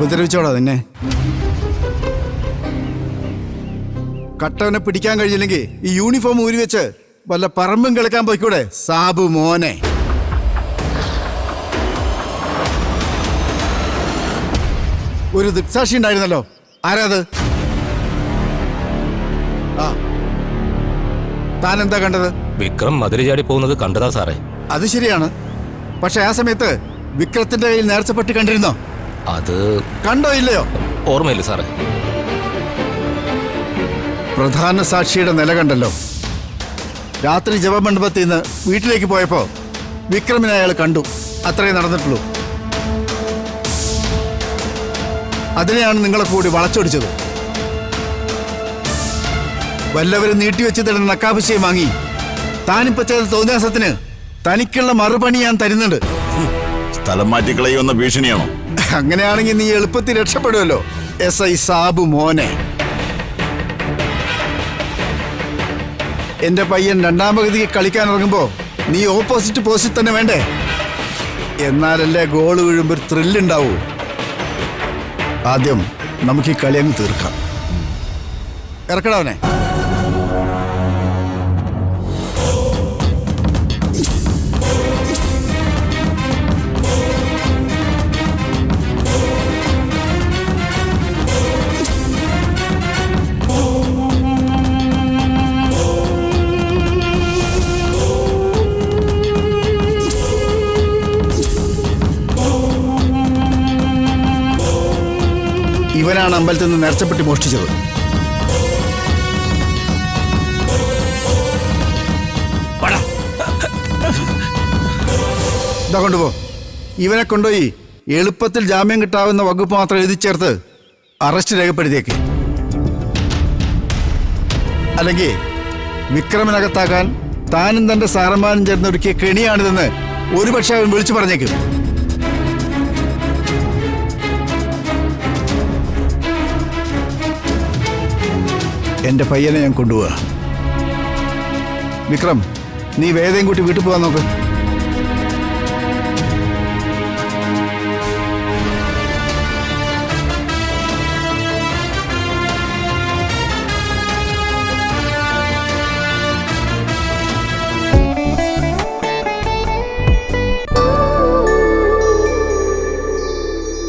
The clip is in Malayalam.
ഉപദ്രവിച്ചോടാ നിന്നെ. കട്ടവനെ പിടിക്കാൻ കഴിഞ്ഞില്ലെങ്കിൽ ഈ യൂണിഫോം ഊരി വെച്ച് വല്ല പറമ്പും കിളക്കാൻ പോയിക്കൂടെ? സാബു മോനെ. ഒരു ദൃക്സാക്ഷി ഉണ്ടായിരുന്നല്ലോ. ആരാത് ആ. താൻ എന്താ കണ്ടത്? വിക്രം മതിരി ചാടി പോകുന്നത് കണ്ടതാ സാറേ. അത് ശരിയാണ്. പക്ഷെ ആ സമയത്ത് വിക്രത്തിന്റെ കയ്യിൽ നേർച്ചപ്പെട്ട് കണ്ടിരുന്നോ? അത് കണ്ടോ ഇല്ലയോ? ഓർമ്മയില്ല സാറേ. പ്രധാന സാക്ഷിയുടെ നില കണ്ടല്ലോ. രാത്രി ജപമണ്ഡപത്തിൽ നിന്ന് വീട്ടിലേക്ക് പോയപ്പോ വിക്രമിനെ അയാൾ കണ്ടു. അത്രേ നടന്നിട്ടുള്ളൂ. അതിനെയാണ് നിങ്ങളെ കൂടി വളച്ചൊടിച്ചത്. വല്ലവരും നീട്ടിവെച്ച് തരുന്ന നക്കാഭിഷയം വാങ്ങി താനിപ്പോ ചെയ്ത തോന്നിയാസത്തിന് തനിക്കുള്ള മറുപണി ഞാൻ തരുന്നുണ്ട്. സ്ഥലം കളയുന്ന ഭീഷണിയാണോ? അങ്ങനെയാണെങ്കിൽ നീ എളുപ്പത്തിൽ രക്ഷപ്പെടുമല്ലോ. എസ് ഐ സാബു മോനെ. എന്റെ പയ്യൻ രണ്ടാം പകുതിക്ക് കളിക്കാൻ ഇറങ്ങുമ്പോ നീ ഓപ്പോസിറ്റ് പോസ്റ്റിൽ തന്നെ വേണ്ടേ? എന്നാലല്ലേ ഗോൾ വീഴുമ്പോൾ ഒരു ത്രില്ലുണ്ടാവൂ ആദ്യം നമുക്ക് ഈ കളി അങ്ങ് തീർക്കാം. ഇറക്കടവനെ ഇവനാണ് അമ്പലത്തിൽ നിന്ന് നേർച്ചപ്പെട്ടി മോഷ്ടിച്ചത്. ഇതാ കൊണ്ടുപോ. ഇവനെ കൊണ്ടുപോയി എളുപ്പത്തിൽ ജാമ്യം കിട്ടാവുന്ന വകുപ്പ് മാത്രം എഴുതി ചേർത്ത് അറസ്റ്റ് രേഖപ്പെടുത്തിയേക്ക്. അല്ലെങ്കിൽ വിക്രമനകത്താക്കാൻ താനും തന്റെ സാറന്മാരും ചേർന്ന് ഒരുക്കിയ കെണിയാണിതെന്ന് ഒരുപക്ഷെ അവൻ വിളിച്ചു പറഞ്ഞേക്കും. എന്റെ പയ്യനെ ഞാൻ കൊണ്ടുപോവാ. വിക്രം നീ വേദയും കൂട്ടി വീട്ടിൽ പോകാൻ നോക്ക്.